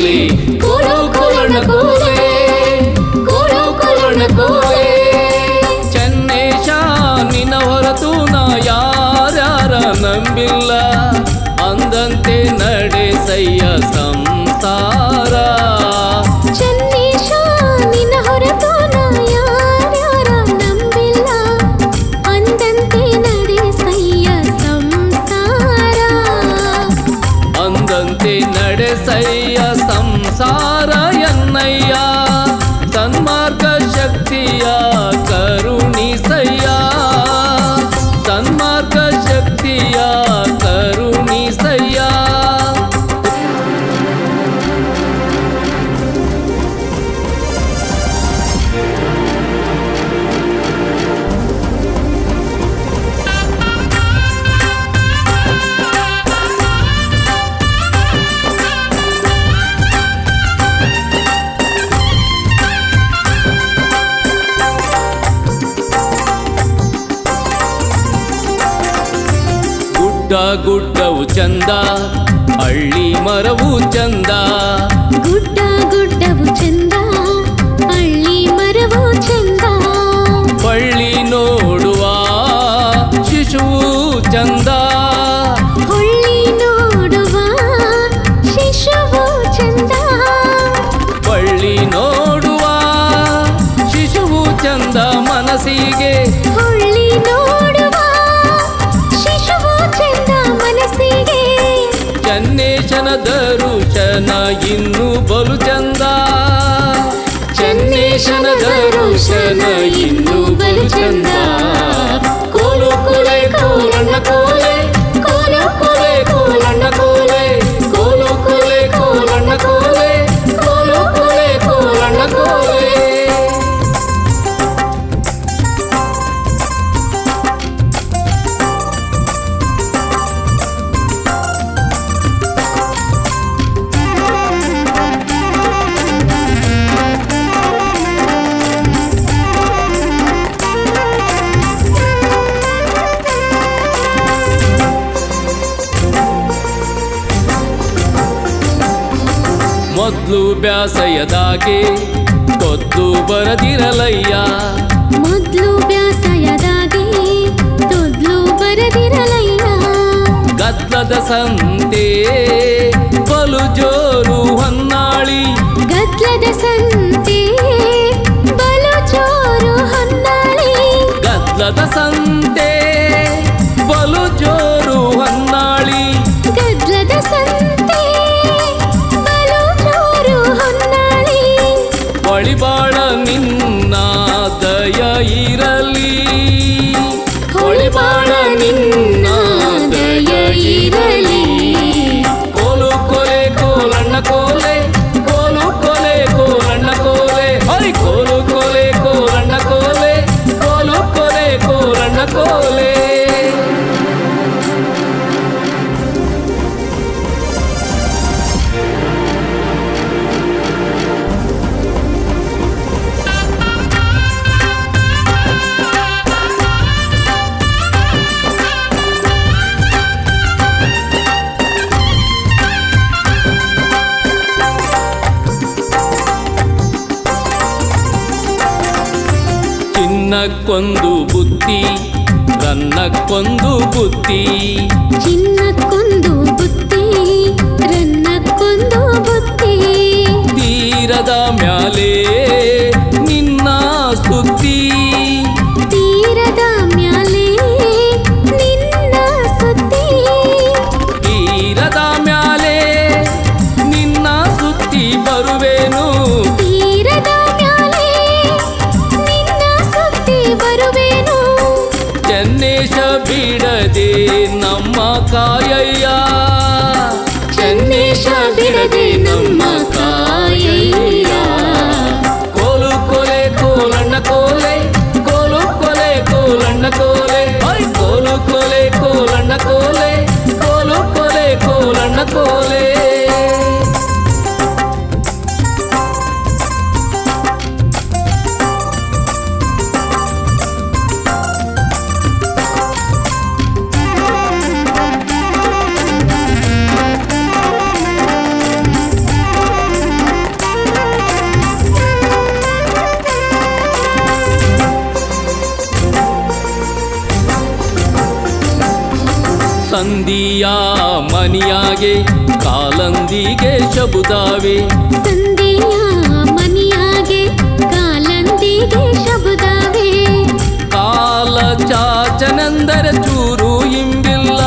ಕೂಲಿ. ಕೂರೋ ಕೋಲಣ ಕೋಲೆ. ಕೂರೋ ಕೋಲಣ ಕೋಲೆ. ಚನ್ನೇಶ ನಿನ್ನ ಹೊರತು ನಾ ಯಾರ್ಯಾರ ನಂಬಿಲ್ಲ. ಅಂದಂತೆ ನಡೆಸಯ್ಯ ಸಂಸಾರ. ನಡೆಸೈ साथ ಗುಡ್ಡ ಗುಡ್ಡವು ಚಂದ ಹಳ್ಳಿ ಮರವು ಚಂದ. ಗುಡ್ಡ ಗುಡ್ಡವು ಚಂದ ಹಳ್ಳಿ ಮರವು ಚಂದ. ಬಳ್ಳಿ ನೋಡುವ ಶಿಶುವು ಚಂದ. ಹೊಳ್ಳಿ ನೋಡುವ ಶಿಶುವು ಚಂದ. ಬಳ್ಳಿ ನೋಡುವ ಶಿಶುವು ಚಂದ ಮನಸ್ಸಿಗೆ. ಹೊಳ್ಳಿ ಚನ್ನೇಶನ ದರುಶನ ಇನ್ನು ಬಲು ಚಂದ. ಚನ್ನೇಶನ ದರುಶನ ಇನ್ನು ಬಲು ಚಂದ. ಮೊದ್ಲು ಬ್ಯಾಸಯದಾಗೆ ಕೊದ್ದು ಬರದಿರಲಯ್ಯ? ಮೊದ್ಲು ಬ್ಯಾಸಯದಾಗೆ ತೊದ್ಲು ಬರದಿರಲಯ್ಯ? ಗದ್ಲದ ಸಂತೆ ಬಲು ಜೋರು ಹೊನ್ನಾಳಿ. ಗದ್ಲದ ಸಂತೆ ಚಿನ್ನಕ್ಕೊಂದು ಕೊಂದು ಬುತ್ತಿ ಚಿನ್ನ ಚಿನ್ನಕ್ಕೊಂದು ಬುತ್ತಿ ರನ್ನಕ್ಕೊಂದು ಬುತ್ತಿ. ತೀರದ ಮ್ಯಾಲೆ ಚೆನ್ನೇಶ ಬಿಡದೆ ನಮ್ಮ ಕಾಯಯ್ಯ ಚೆನ್ನೇಶ ಬಿಡದೆ ನಮ್ಮ ಕಾಯಯ್ಯ ಸಂಧಿಯ ಮನಿಯಾಗೆ ಕಾಲಂದಿಗೆ ಶಬುದಾವೆ. ಸಂಧಿಯ ಮನಿಯಾಗೆ ಕಾಲಂದಿಗೆ ಶಬುದಾವೆ. ಕಾಲ ಚಾಚನೆಂದರೆ ಚೂರು ಇಂಬಿಲ್ಲ.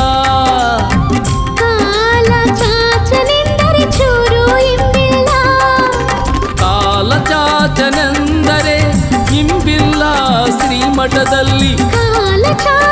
ಕಾಲ ಚಾಚನೆಂದರೆ ಚೂರು ಇಂಬಿಲ್ಲ. ಕಾಲ ಚಾಚನೆಂದರೆ ಕಾಲ ಕಾಲಚಾಚನೆಂದರೆ